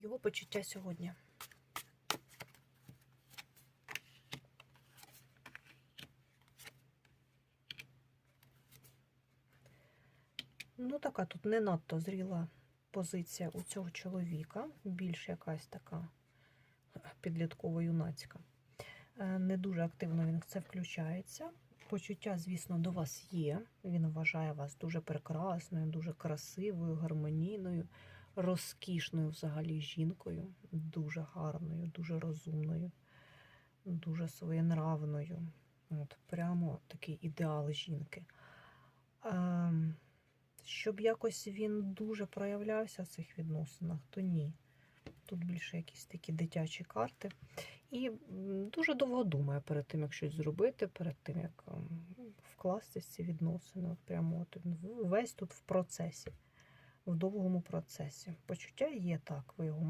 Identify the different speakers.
Speaker 1: Його почуття сьогодні. Ну, така тут не надто зріла позиція у цього чоловіка, більш якась така підлітково-юнацька. Е, Не дуже активно він в це включається. Почуття, звісно, до вас є. Він вважає вас дуже прекрасною, дуже красивою, гармонійною, розкішною взагалі жінкою, дуже гарною, дуже розумною, дуже своєнравною. От, прямо такий ідеал жінки. Ем, щоб якось він дуже проявлявся в цих відносинах, то ні. Тут більше якісь такі дитячі карти. І дуже довго думає перед тим, як щось зробити, перед тим, як ем, вкласти ці відносини. Прямо от він весь тут в процесі, в довгому процесі. Почуття є так, ви його